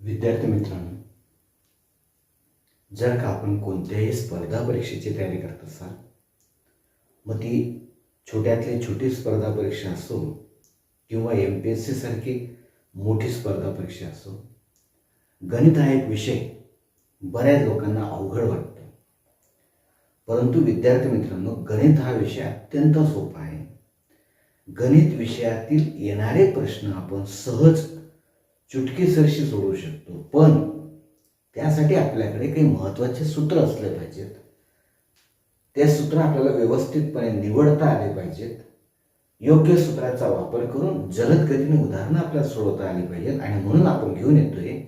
विद्यार्थी मित्रांनो जर का आपण कोणत्याही स्पर्धा परीक्षेची तयारी करत असाल मग ती छोट्यातली छोटी स्पर्धा परीक्षा असो किंवा एम पी एस सीसारखी मोठी स्पर्धा परीक्षा असो गणित हा एक विषय बऱ्याच लोकांना अवघड वाटतो. परंतु विद्यार्थी मित्रांनो गणित हा विषय अत्यंत सोपा आहे. गणित विषयातील येणारे प्रश्न आपण सहज चुटकीसरशी सोडवू शकतो. पण त्यासाठी आपल्याकडे काही महत्त्वाचे सूत्र असले पाहिजेत. ते सूत्र आपल्याला व्यवस्थितपणे निवडता आले पाहिजेत. योग्य सूत्राचा वापर करून जलद गतीने उदाहरणं आपल्याला सोडवता आली पाहिजेत. आणि म्हणून आपण घेऊन येतोय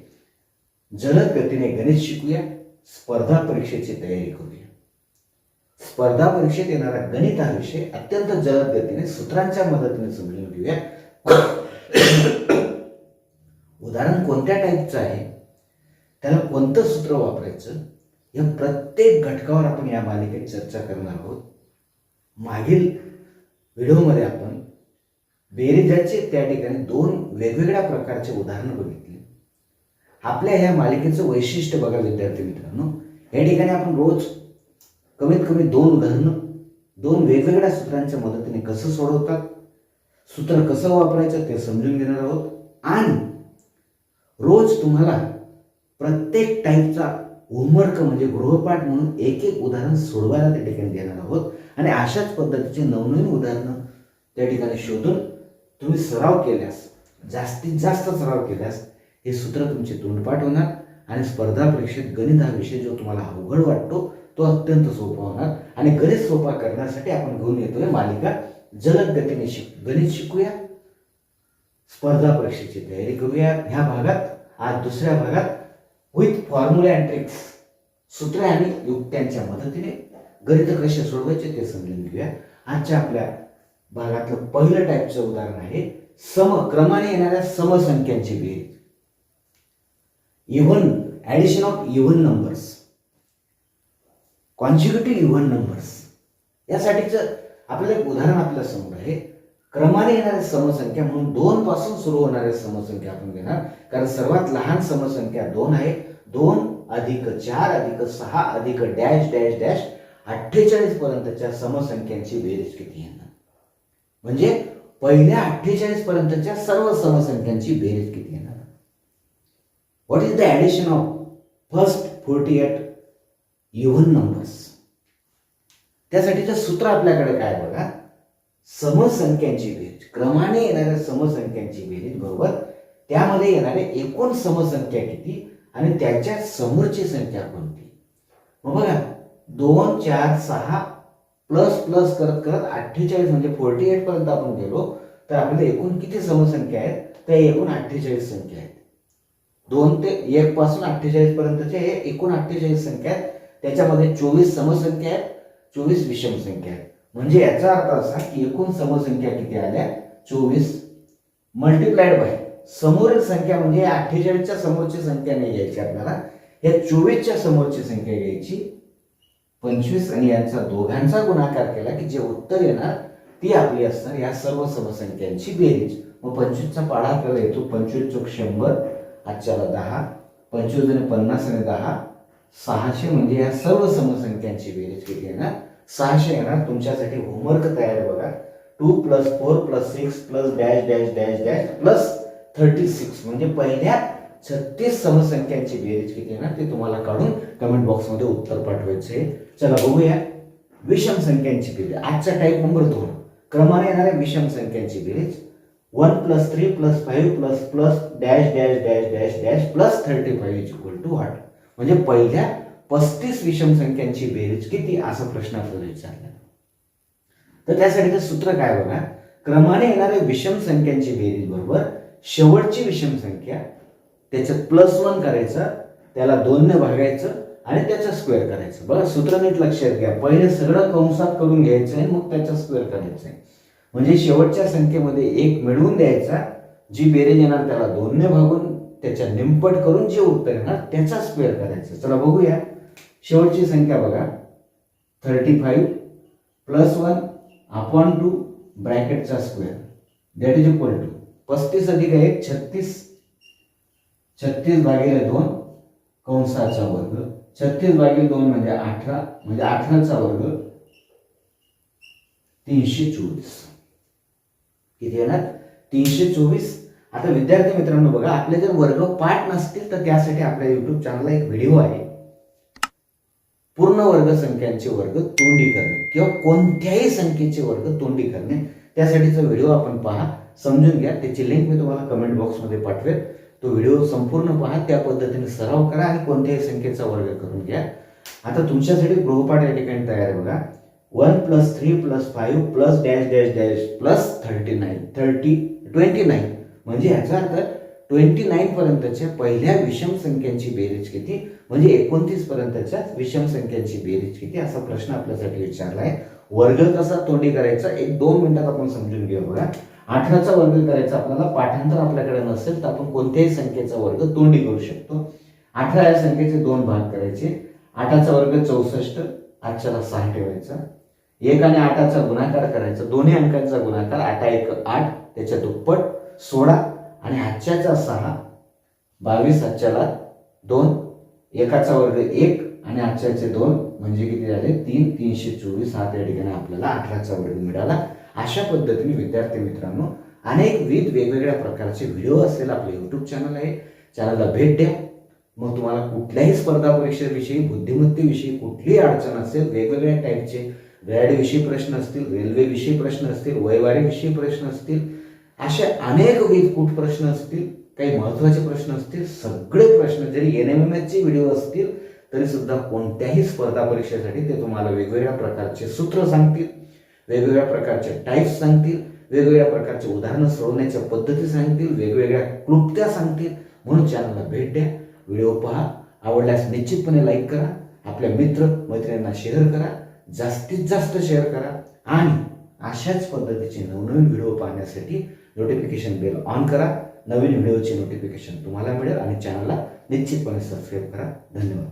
जलद गतीने गणित शिकूया स्पर्धा परीक्षेची तयारी करूया. स्पर्धा परीक्षेत येणारा गणित हा विषय अत्यंत जलद गतीने सूत्रांच्या मदतीने समजून घेऊया. उदाहरण कोणत्या टाईपचं आहे त्याला कोणतं सूत्र वापरायचं या प्रत्येक घटकावर आपण या मालिकेत चर्चा करणार आहोत. मागील व्हिडिओमध्ये आपण बेरिजाचे त्या ठिकाणी दोन वेगवेगळ्या प्रकारचे उदाहरणं बघितली. आपल्या ह्या मालिकेचं वैशिष्ट्य बघा विद्यार्थी मित्रांनो. या ठिकाणी आपण रोज कमीत कमी दोन उदाहरणं दोन वेगवेगळ्या सूत्रांच्या मदतीने कसं सोडवतात सूत्र कसं वापरायचं ते समजून घेणार आहोत. आणि रोज तुम्हाला प्रत्येक टाईपचा होमवर्क म्हणजे गृहपाठ म्हणून एक एक उदाहरण सोडवायला त्या ठिकाणी देणार आहोत. आणि अशाच पद्धतीचे नवनवीन उदाहरणं त्या ठिकाणी शोधून तुम्ही सराव केल्यास जास्तीत जास्त सराव केल्यास हे सूत्र तुमचे तोंडपाठ होणार आणि स्पर्धा परीक्षेत गणित हा विषय जो तुम्हाला अवघड वाटतो तो अत्यंत सोपा होणार. आणि गणित सोपा करण्यासाठी आपण घेऊन येतोय मालिका जलद गतीने शिक गणित शिकूया. स्पर्धा परीक्षेची तयारी करूया. ह्या भागात आज दुसऱ्या भागात विथ फॉर्म्युला अँड ट्रिक्स सूत्रे आणि युक्त्यांच्या मदतीने गणित कसे सोडवायचे ते समजून घेऊया. आजच्या आपल्या भागातलं पहिलं टाईपचं उदाहरण आहे सम क्रमाने येणाऱ्या समसंख्यांची बेरीज. Even addition of even numbers consecutive even numbers यासाठीचं आपल्याला एक उदाहरण आपल्यासमोर आहे. क्रमाने येणारे समसंख्या म्हणून दोन पासून सुरू होणाऱ्या समसंख्या आपण घेणार. कारण सर्वात लहान समसंख्या दोन आहे. दोन अधिक चार अधिक सहा अधिक डॅश डॅश डॅश अठ्ठेचाळीस पर्यंतच्या समसंख्यांची बेरीज किती येणार. म्हणजे पहिल्या अठ्ठेचाळीस पर्यंतच्या सर्व समसंख्यांची बेरीज किती येणार. What is the addition of first forty eight even numbers त्यासाठीचं सूत्र आपल्याकडे काय बघा? समसंख्यांची बेरीज क्रमाने येणाऱ्या समसंख्यांची बेरीज बरोबर? त्यामध्ये येणारे एकूण समसंख्या किती? आणि त्याच्या समोरची संख्या कोणती? मग बघा दोन चार सहा प्लस प्लस करत करत अठ्ठेचाळीस म्हणजे फोर्टी एट पर्यंत आपण गेलो तर आपल्याला एकूण किती समसंख्या आहेत? तर एकूण अठ्ठेचाळीस संख्या आहेत. दोन ते एक पासून अठ्ठेचाळीस पर्यंतचे हे एकूण अठ्ठेचाळीस संख्या आहेत. त्याच्यामध्ये चोवीस समसंख्या आहेत चोवीस विषम संख्या आहेत. म्हणजे याचा अर्थ असा की एकूण समसंख्या किती आल्या? चोवीस. मल्टिप्लाइड बाय समोरील संख्या म्हणजे अठ्ठेचाळीसच्या समोरची संख्या नाही घ्यायची आपल्याला. या चोवीसच्या समोरची संख्या घ्यायची. पंचवीस आणि यांचा दोघांचा गुणाकार केला की जे उत्तर येणार ती आपली असणार या सर्व समसंख्यांची बेरीज. मग पंचवीसचा पाढा आपल्याला येतो. पंचवीस चौक शंभर आजच्याला दहा. पंचवीस आणि पन्नास आणि दहा. सहाशे म्हणजे या सर्व समसंख्यांची बेरीज किती येणार? सहाशे येणार तुमच्यासाठी होमवर्क तयार आहे बघा. Two plus four plus six plus dash dash dash dash plus thirty six म्हणजे पहिल्या छत्तीस समसंख्यांची बेरीज किती येणार ते तुम्हाला काढून कमेंट बॉक्समध्ये उत्तर पाठवायचे चला बघूया. विषम संख्यांची बेरीज. आजचा टाईप नंबर दोन. क्रमाने येणाऱ्या विषम संख्यांची बेरीज. One plus three plus five plus plus dash dash dash dash dash plus thirty five is equal to hundred म्हणजे पहिल्या पस्तीस विषम संख्यांची बेरीज किती? असा प्रश्न आपल्याला विचारला. तर त्यासाठीचं सूत्र काय बघा? क्रमाने येणाऱ्या विषम संख्यांची बेरीज बरोबर शेवटची विषम संख्या त्याच्यात प्लस वन करायचं त्याला दोनने भागायचं आणि त्याचा स्क्वेअर करायचं. बघा सूत्र नीट लक्षात घ्या. पहिले सगळं कंसात करून घ्यायचं आहे मग त्याचा स्क्वेअर करायचं. आहे म्हणजे शेवटच्या संख्येमध्ये एक मिळवून द्यायचा जी बेरीज येणार त्याला दोनने भागून त्याच्या निंपट करून जे उत्तर येणार त्याचा स्क्वेअर करायचं. चला बघूया. शेवटची संख्या बघा. Thirty five plus one upon two ब्रॅकेटचा square that is equal to पस्तीस अधिक एक छत्तीस. छत्तीस भागिले दोन कंसाचा वर्ग. छत्तीस भागिले दोन म्हणजे अठरा म्हणजे अठराचा वर्ग तीनशे चोवीस. किती येणार? तीनशे चोवीस. आता विद्यार्थी मित्रांनो बघा आपले जर वर्ग पाठ नसतील तर त्यासाठी आपल्या युट्यूब चॅनलला एक व्हिडिओ आहे. पूर्ण वर्ग संख्यांचे वर्ग तोंडी करणे किंवा कोणत्याही संख्येचे वर्ग तोंडी करणे त्यासाठीचा व्हिडिओ आपण पहा समजून घ्या. त्याची लिंक मी तुम्हाला कमेंट बॉक्समध्ये पाठवेल. तो व्हिडिओ संपूर्ण पहा त्या पद्धतीने सराव करा आणि कोणत्याही संख्येचा वर्ग करून घ्या. आता तुमच्यासाठी गृहपाठ या ठिकाणी तयार आहे बघा. One plus three plus five plus dash dash dash plus thirty nine thirty twenty nine. म्हणजे ह्याचा अर्थ ट्वेंटी नाईन पर्यंतच्या पहिल्या विषम संख्यांची बेरीज किती? म्हणजे एकोणतीस पर्यंतच्या विषम संख्यांची बेरीज किती? असा प्रश्न आपल्यासाठी विचारला आहे वर्ग कसा तोंडी करायचा? एक दोन मिनिटात आपण समजून घेऊ बघा. अठराचा वर्ग करायचा आपल्याला पाठांतर आपल्याकडे नसेल तर आपण कोणत्याही संख्येचा वर्ग तोंडी करू शकतो. अठरा या संख्येचे दोन भाग करायचे. आठाचा वर्ग चौसष्ट आठच्याला सहा ठेवायचा. एक आणि आठाचा गुणाकार करायचा. दोन्ही अंकांचा गुणाकार आठा एक आठ त्याच्या दुप्पट सोळा आणि आजच्याचा सहा बावीस हातच्याला दोन एकाचा वर्ग एक आणि आजच्याचे दोन म्हणजे किती झाले? तीन तीनशे चोवीस. हा त्या ठिकाणी आपल्याला अठराचा वर्ग मिळाला. अशा पद्धतीने विद्यार्थी मित्रांनो अनेकविध वेगवेगळ्या प्रकारचे व्हिडिओ असेल आपले यूट्यूब चॅनल आहे चॅनलला भेट द्या. मग तुम्हाला कुठल्याही स्पर्धा परीक्षेविषयी बुद्धिमत्तेविषयी कुठलीही अडचण असेल वेगवेगळ्या टाईपचे रॅडविषयी प्रश्न असतील रेल्वेविषयी प्रश्न असतील वयवारीविषयी प्रश्न असतील असे अनेक वीजकूट प्रश्न असतील काही महत्त्वाचे प्रश्न असतील सगळे प्रश्न जरी एन एम एम एसचे व्हिडिओ असतील तरी सुद्धा कोणत्याही स्पर्धा परीक्षेसाठी ते तुम्हाला वेगवेगळ्या प्रकारचे सूत्र सांगतील वेगवेगळ्या प्रकारचे टाईप्स सांगतील वेगवेगळ्या प्रकारचे उदाहरणं सोडवण्याच्या पद्धती सांगतील वेगवेगळ्या क्लुप्त्या सांगतील. म्हणून चॅनलला भेट द्या व्हिडिओ पहा आवडल्यास निश्चितपणे लाईक करा आपल्या मित्र मैत्रिणींना शेअर करा जास्तीत जास्त शेअर करा आणि अशाच पद्धतीचे नवनवीन व्हिडिओ पाहण्यासाठी नोटिफिकेशन बेल ऑन करा. नवीन व्हिडिओचे नोटिफिकेशन तुम्हाला मिळेल आणि चॅनलला निश्चितपणे सबस्क्राईब करा. धन्यवाद.